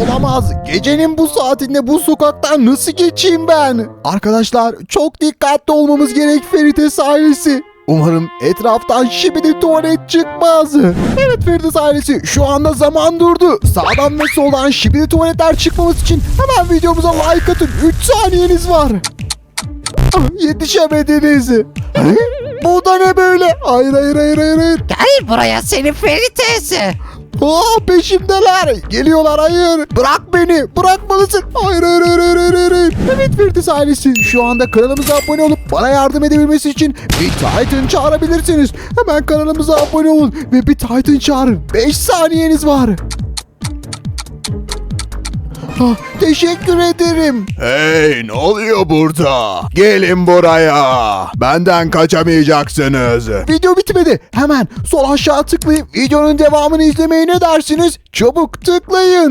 Olamaz. Gecenin bu saatinde bu sokaktan nasıl geçeyim ben? Arkadaşlar çok dikkatli olmamız gerek Ferites ailesi. Umarım etraftan şibidi tuvalet çıkmaz. Evet Ferites ailesi şu anda zaman durdu. Sağdan ve soldan şibidi tuvaletler çıkmamız için hemen videomuza like atın. 3 saniyeniz var. Ah, Yetişemediniz. Bu da ne böyle? Hayır hayır hayır hayır. hayır. Gel buraya seni Ferites. Aa peşimdeler. Geliyorlar hayır. Bırak beni. Bırakmalısın. Hayır hayır hayır hayır. hayır. Evet Firdevs ailesi şu anda kanalımıza abone olup bana yardım edebilmesi için bir Titan çağırabilirsiniz. Hemen kanalımıza abone olun ve bir Titan çağırın. 5 saniyeniz var. Ah, teşekkür ederim. Hey ne oluyor burada? Gelin buraya. Benden kaçamayacaksınız. Video bitmedi. Hemen sol aşağı tıklayıp videonun devamını izlemeye ne dersiniz? Çabuk tıklayın.